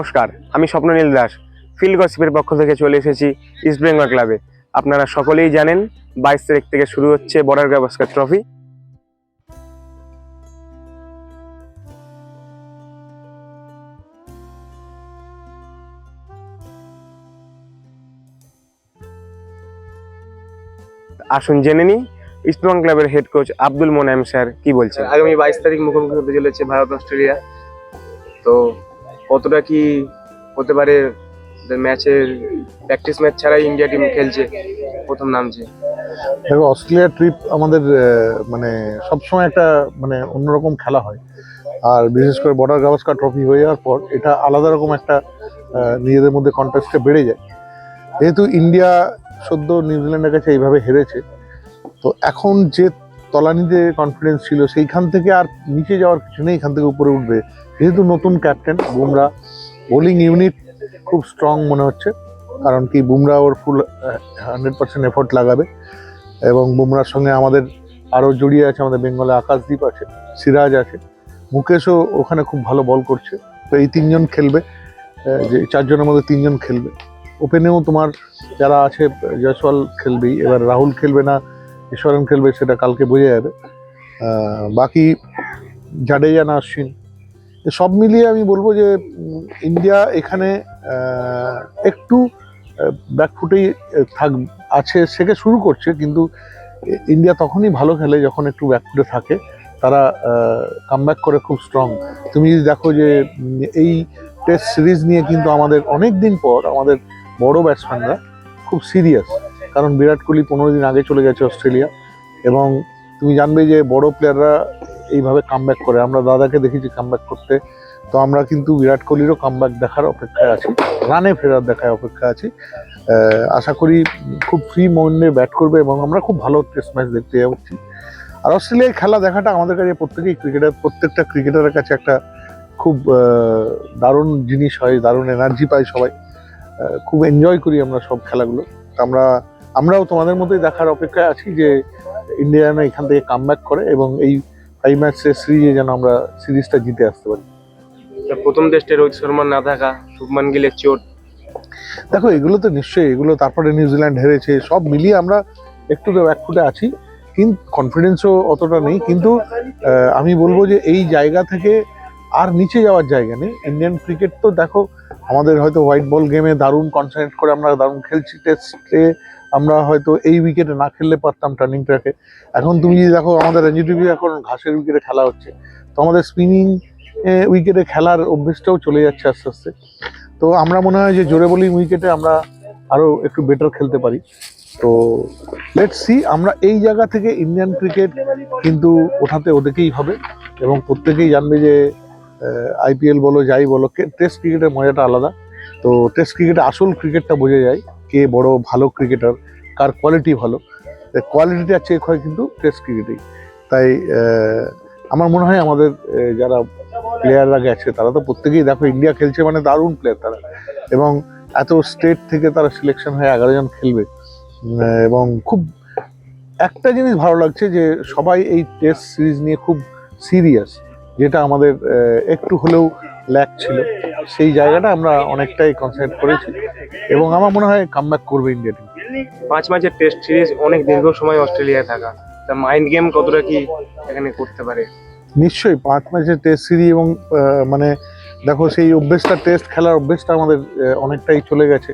নমস্কার, আমি স্বপ্ননীল দাস, ফিল্ড গসিপের পক্ষ থেকে চলে এসেছি ইস্ট বেঙ্গল ক্লাবে আপনারা সকলেই জানেন বাইশ তারিখ থেকে শুরু হচ্ছে বর্ডার গাভাস্কার ট্রফি আসুন জেনে নিই ইস্টবেঙ্গল ক্লাবের head coach Abdul Monayem sir কি বলছেন? আগামী বাইশ তারিখ মুখোমুখি হতে চলেছে ভারত অস্ট্রেলিয়া তো কতটা কি হতে পারে ম্যাচের প্র্যাকটিস ম্যাচ ছাড়াই ইন্ডিয়া টিম খেলছে? প্রথম নামছে। দেখো, অস্ট্রেলিয়া ট্রিপ আমাদের মানে সবসময় একটা মানে অন্যরকম খেলা হয়। আর বিশেষ করে বর্ডার গাভাস্কার ট্রফি হয়ে যাওয়ার পর, এটা আলাদা রকম একটা নিজেদের মধ্যে কন্টেস্টে বেড়ে যায়। যেহেতু ইন্ডিয়া সদ্য নিউজিল্যান্ডের কাছে এইভাবে হেরেছে, তো এখন যে তলানিতে কনফিডেন্স ছিল, সেইখান থেকে আর নিচে যাওয়ার কিছু নেই, এখান থেকে উপরে উঠবে যেহেতু নতুন ক্যাপ্টেন বুমরা বোলিং ইউনিট খুব স্ট্রং মনে হচ্ছে। কারণ কি, বুমরা ওর ফুল হান্ড্রেড পার্সেন্ট এফোর্ট লাগাবে। এবং বুমরার সঙ্গে আমাদের আরও জড়িয়ে আছে, আমাদের বেঙ্গলে আকাশদ্বীপ আছে, সিরাজ আছে। মুকেশও ওখানে খুব ভালো বল করছে। তো এই তিনজন খেলবে যে চারজনের মধ্যে তিনজন খেলবে। ওপেনেও তোমার যারা আছে জয়সওয়াল খেলবেই। এবার রাহুল খেলবে না ঈশ্বরন খেলবে, সেটা কালকে বোঝা যাবে। বাকি জাডেজা না অশ্বিন তো সব মিলিয়ে আমি বলব যে ইন্ডিয়া এখানে একটু ব্যাকফুটেই থাক, আছে, থেকে শুরু করছে, কিন্তু ইন্ডিয়া তখনই ভালো খেলে যখন একটু ব্যাকফুটে থাকে, তারা কামব্যাক করে খুব স্ট্রং তুমি যদি দেখো যে এই টেস্ট সিরিজ নিয়ে কিন্তু আমাদের অনেক দিন পর, আমাদের বড় ব্যাটসম্যানরা খুব সিরিয়াস কারণ বিরাট কোহলি পনেরো দিন আগে চলে গেছে অস্ট্রেলিয়া, এবং তুমি জানবে যে, বড় প্লেয়াররা এইভাবে কামব্যাক করে। আমরা দাদাকে দেখেছি কামব্যাক করতে। তো আমরা কিন্তু বিরাট কোহলিরও কামব্যাক দেখার অপেক্ষায় আছি। রানে ফেরার দেখার অপেক্ষায় আছি। আশা করি খুব ফ্রি মনে ব্যাট করবে এবং আমরা খুব ভালো টেস্ট ম্যাচ দেখতে যাচ্ছি আর অস্ট্রেলিয়ায় খেলা দেখাটা আমাদের কাছে প্রত্যেকেই ক্রিকেটার প্রত্যেকটা ক্রিকেটারের কাছে একটা খুব দারুণ জিনিস হয়, দারুণ এনার্জি পাই সবাই। খুব এনজয় করি আমরা সব খেলাগুলো। আমরা, আমরাও তোমাদের মতোই দেখার অপেক্ষায় আছি যে ইন্ডিয়া যেন এখান থেকে কামব্যাক করে এবং এই ফাইভ ম্যাচের সিরিজে যেন আমরা সিরিজটা জিতে আসতে পারি। প্রথম টেস্টে রোহিত শর্মার না থাকা শুভমান গিলের চোট। দেখো এগুলো তো নিশ্চয়ই এগুলো তারপরে নিউজিল্যান্ড হেরেছে সব মিলিয়ে আমরা একটু তো ব্যাকফুটে আছি। কিন্তু কনফিডেন্সও অতটা নেই কিন্তু আমি বলব যে এই জায়গা থেকে আর নিচে যাওয়ার জায়গা নেই। ইন্ডিয়ান ক্রিকেট তো দেখো আমাদের হয়তো হোয়াইট বল গেমে দারুণ কনসেন্ট্রেট করে আমরা দারুণ খেলছি টেস্টে আমরা হয়তো এই উইকেটে না খেললে পারতাম টার্নিং ট্র্যাকে এখন তুমি যদি দেখো আমাদের রঞ্জি টিভি এখন ঘাসের উইকেটে খেলা হচ্ছে। তো আমাদের স্পিনিং উইকেটে খেলার অভ্যেসটাও চলে যাচ্ছে আস্তে আস্তে। তো আমরা মনে হয় যে জোরে বোলিং উইকেটে আমরা আরও একটু বেটার খেলতে পারি। তো লেট সি আমরা এই জায়গা থেকে ইন্ডিয়ান ক্রিকেট কিন্তু ওঠাতে ওদেরকেই হবে এবং প্রত্যেকেই জানবে যে আইপিএল বলো, যাই বলো টেস্ট ক্রিকেটের মজাটা আলাদা। তো টেস্ট ক্রিকেটে আসল ক্রিকেটটা বোঝা যায় কে বড়, ভালো ক্রিকেটার কার কোয়ালিটি ভালো। কোয়ালিটিটা চেক হয় কিন্তু টেস্ট ক্রিকেটেই তাই আমার মনে হয় আমাদের যারা প্লেয়াররা গেছে, তারা তো প্রত্যেকেই দেখো ইন্ডিয়া খেলছে মানে দারুণ প্লেয়ার তারা। এবং এত স্টেট থেকে তারা সিলেকশন হয়ে এগারো জন খেলবে। এবং খুব, একটা জিনিস ভালো লাগছে যে সবাই এই টেস্ট সিরিজ নিয়ে খুব সিরিয়াস যেটা আমাদের একটু হলেও ল্যাক ছিল। সেই জায়গাটা আমরা অনেকটাই কনসেন্ট করেছি। এবং আমার মনে হয় কামব্যাক করবে ইন্ডিয়া টিম পাঁচ ম্যাচের টেস্ট সিরিজ অনেক দীর্ঘ সময় অস্ট্রেলিয়ায় থাকা। তা মাইন্ড গেম কতটা কি এখানে করতে পারে? নিশ্চয়ই পাঁচ ম্যাচের টেস্ট সিরিজ এবং মানে দেখো সেই অভ্যেসটা টেস্ট খেলার অভ্যেসটা আমাদের অনেকটাই চলে গেছে।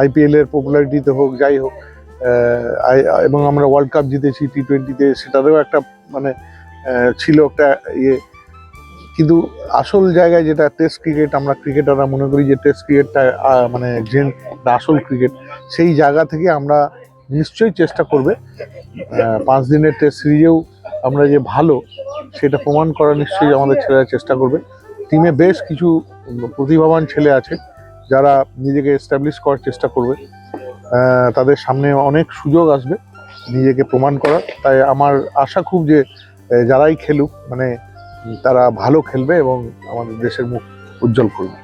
আইপিএল এর পপুলারিটিতে হোক যাই হোক এবং আমরা ওয়ার্ল্ড কাপ জিতেছি টি টোয়েন্টিতে সেটাতেও একটা মানে ছিল একটা ইয়ে। কিন্তু আসল জায়গায় যেটা টেস্ট ক্রিকেট আমরা ক্রিকেটাররা মনে করি যে টেস্ট ক্রিকেটটা মানে যে আসল ক্রিকেট সেই জায়গা থেকে আমরা নিশ্চয়ই চেষ্টা করবে। পাঁচ দিনের টেস্ট সিরিজেও আমরা যে ভালো, সেটা প্রমাণ করার নিশ্চয়ই আমাদের ছেলেরা চেষ্টা করবে। টিমে বেশ কিছু প্রতিভাবান ছেলে আছে, যারা নিজেকে এস্টাবলিশ করার চেষ্টা করবে। তাদের সামনে অনেক সুযোগ আসবে নিজেকে প্রমাণ করার। তাই আমার আশা খুব যে যারাই খেলুক মানে তারা ভালো খেলবে এবং আমাদের দেশের মুখ উজ্জ্বল করবে।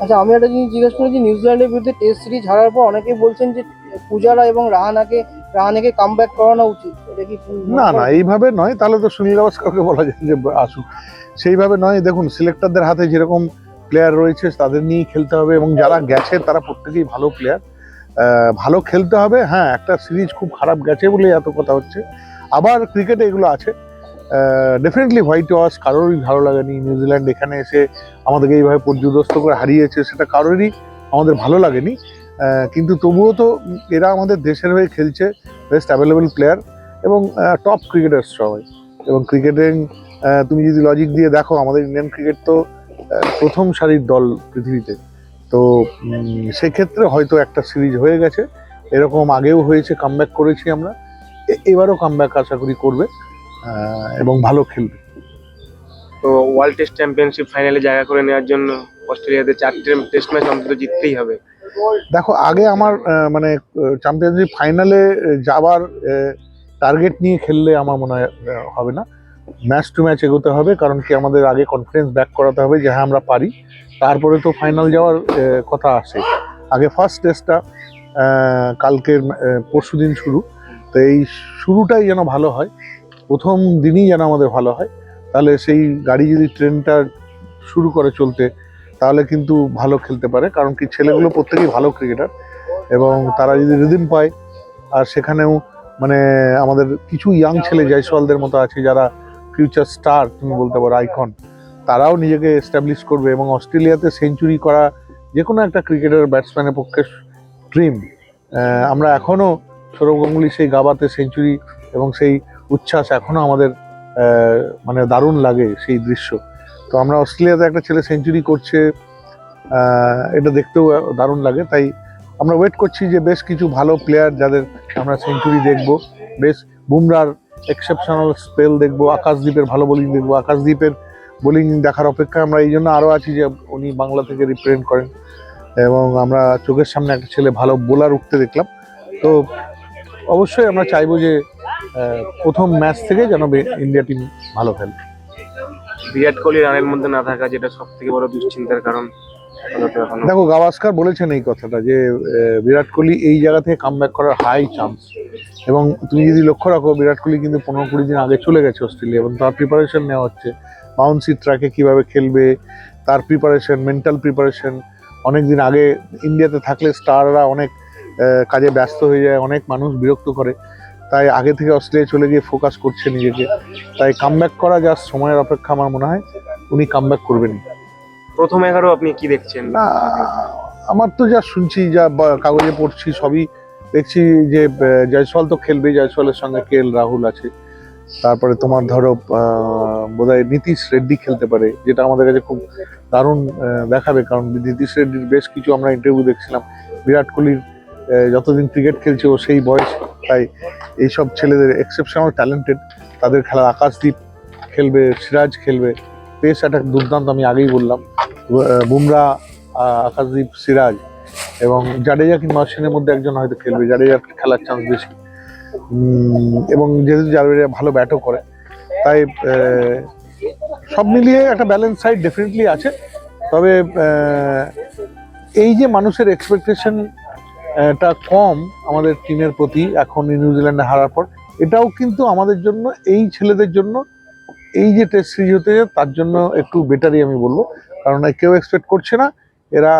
আচ্ছা আমি একটা জিনিস জিজ্ঞেস করেছি নিউজিল্যান্ডের বিরুদ্ধে টেস্ট সিরিজ হারার পর অনেকেই বলছেন যে পূজারা এবং রাহানাকে রাহানেকে কাম ব্যাক করানো উচিত। এটা কি না না এইভাবে নয়। তাহলে তো সুনীল গাভাস্করকে বলা যায় যে আসুক। সেইভাবে নয়। দেখুন সিলেক্টরদের হাতে যেরকম প্লেয়ার রয়েছে তাদের নিয়েই খেলতে হবে এবং যারা গেছে তারা প্রত্যেকেই ভালো প্লেয়ার ভালো খেলতে হবে। হ্যাঁ একটা সিরিজ খুব খারাপ গেছে বলে এত কথা হচ্ছে। আবার ক্রিকেটে এগুলো আছে। ডেফিনেটলি হোয়াইট ওয়াশ কারোরই ভালো লাগেনি। নিউজিল্যান্ড এখানে এসে আমাদেরকে এইভাবে পর্যদস্ত করে হারিয়েছে, সেটা কারোরই আমাদের ভালো লাগেনি। কিন্তু তবুও তো এরা আমাদের দেশের হয়ে খেলছে বেস্ট অ্যাভেলেবেল প্লেয়ার এবং টপ ক্রিকেটার সবাই। এবং ক্রিকেটিং তুমি যদি লজিক দিয়ে দেখো, আমাদের ইন্ডিয়ান ক্রিকেট তো প্রথম সারির দল পৃথিবীতে। তো সেক্ষেত্রে হয়তো একটা সিরিজ হয়ে গেছে। এরকম আগেও হয়েছে কামব্যাক করেছি আমরা। এবারও কামব্যাক আশা করি করবে। এবং ভালো খেলবে। তো ওয়ার্ল্ড টেস্ট চ্যাম্পিয়নশিপ ফাইনালে জায়গা করে নেওয়ার জন্য অস্ট্রেলিয়াতে চারটে টেস্ট ম্যাচ অন্তত জিততেই হবে। দেখো আগে আমার মানে চ্যাম্পিয়নশিপ ফাইনালে যাওয়ার টার্গেট নিয়ে খেললে আমার মনে হয় হবে না। ম্যাচ টু ম্যাচ এগোতে হবে কারণ কি আমাদের আগে কনফিডেন্স ব্যাক করাতে হবে যে হ্যাঁ আমরা পারি। তারপরে তো ফাইনাল যাওয়ার কথা আসে আগে ফার্স্ট টেস্টটা কালকের পরশু দিন শুরু। তো এই শুরুটাই যেন ভালো হয়। প্রথম দিনই যেন আমাদের ভালো হয়, তাহলে সেই গাড়ি যদি ট্রেনটা শুরু করে চলতে, তাহলে কিন্তু ভালো খেলতে পারে, কারণ কি ছেলেগুলো প্রত্যেকেই ভালো ক্রিকেটার এবং তারা যদি রিদিম পায়, আর সেখানেও মানে আমাদের কিছু ইয়াং ছেলে জয়সওয়ালদের মতো আছে যারা ফিউচার স্টার তুমি বলতে পারো আইকন তারাও নিজেকে এস্টাবলিশ করবে এবং অস্ট্রেলিয়াতে সেঞ্চুরি করা যে কোনো একটা ক্রিকেটার ব্যাটসম্যানের পক্ষে ড্রিম আমরা এখনও সৌরভ গাঙ্গুলি সেই গাবাতে সেঞ্চুরি এবং সেই উচ্ছ্বাস এখনও আমাদের মানে দারুণ লাগে সেই দৃশ্য। তো আমরা অস্ট্রেলিয়াতে একটা ছেলে সেঞ্চুরি করছে এটা দেখতেও দারুণ লাগে। তাই আমরা ওয়েট করছি যে বেশ কিছু ভালো প্লেয়ার যাদের আমরা সেঞ্চুরি দেখব, বেশ বুমরার এক্সেপশনাল স্পেল দেখব, আকাশদ্বীপের ভালো বোলিং দেখব। আকাশদ্বীপের বোলিং দেখার অপেক্ষা আমরা এই জন্য আরও আছি যে উনি বাংলা থেকে রিপ্রেজেন্ট করেন এবং আমরা চোখের সামনে একটা ছেলে ভালো বোলার উঠতে দেখলাম। তো অবশ্যই আমরা চাইব যে প্রথম ম্যাচ থেকে যেন ইন্ডিয়া টিম ভালো খেলে। বিরাট কোহলি রানের মধ্যে না থাকা যেটা সব থেকে বড় দুশ্চিন্তার কারণ দেখো গাভাস্কার বলেছেন এই কথাটা যে বিরাট কোহলি এই জায়গা থেকে কামব্যাক করার হাই চান্স এবং তুমি যদি লক্ষ্য রাখো বিরাট কোহলি কিন্তু পনেরো কুড়ি দিন আগে চলে গেছে অস্ট্রেলিয়া এবং তার প্রিপারেশন নেওয়া হচ্ছে। বাউন্সি ট্র্যাকে কীভাবে খেলবে তার প্রিপারেশন মেন্টাল প্রিপারেশন অনেক দিন আগে ইন্ডিয়াতে থাকলে স্টাররা অনেক কাজে ব্যস্ত হয়ে যায় অনেক মানুষ বিরক্ত করে। তাই আগে থেকে অস্ট্রেলিয়া চলে গিয়ে ফোকাস করছে নিজেকে। তাই কামব্যাক করা যা সময়ের অপেক্ষা আমার মনে হয় উনি কামব্যাক করবেন। প্রথম এগারো আপনি কি দেখছেন? না আমার তো যা শুনছি যা কাগজে পড়ছি সবই দেখছি যে জয়সওয়াল তো খেলবে জয়সওয়ালের সঙ্গে কে এল রাহুল আছে। তারপরে তোমার ধরো বোধহয় নীতিশ রেড্ডি খেলতে পারে যেটা আমাদের কাছে খুব দারুণ দেখাবে। কারণ নীতিশ রেড্ডির বেশ কিছু আমরা ইন্টারভিউ দেখছিলাম। বিরাট কোহলির যতদিন ক্রিকেট খেলছে ও সেই বয়স তাই এইসব ছেলেদের এক্সেপশনাল ট্যালেন্টেড তাদের খেলা আকাশদ্বীপ খেলবে সিরাজ খেলবে। পেস অ্যাটাক দুর্দান্ত আমি আগেই বললাম। বুমরা আহ, আকাশদীপ সিরাজ এবং জাডেজা কিংবা অশ্বিনের মধ্যে একজন হয়তো খেলবে। জাডেজার খেলার চান্স বেশি। এবং যেহেতু জাডেজা ভালো ব্যাটও করে তাই সব মিলিয়ে একটা ব্যালেন্স সাইড ডেফিনেটলি আছে। তবে এই যে মানুষের এক্সপেকটেশন টা কম আমাদের টিমের প্রতি এখন নিউজিল্যান্ডে হারার পর। এটাও কিন্তু আমাদের জন্য, এই ছেলেদের জন্য, এই যে টেস্ট সিরিজ হতে তার জন্য একটু বেটারই আমি বলব। কারণ কেউ এক্সপেক্ট করছে না, এরা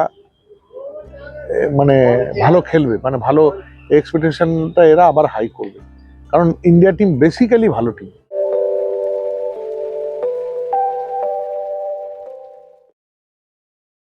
মানে ভালো খেলবে মানে ভালো এক্সপেকটেশনটা এরা আবার হাই করবে। কারণ ইন্ডিয়া টিম বেসিক্যালি ভালো টিম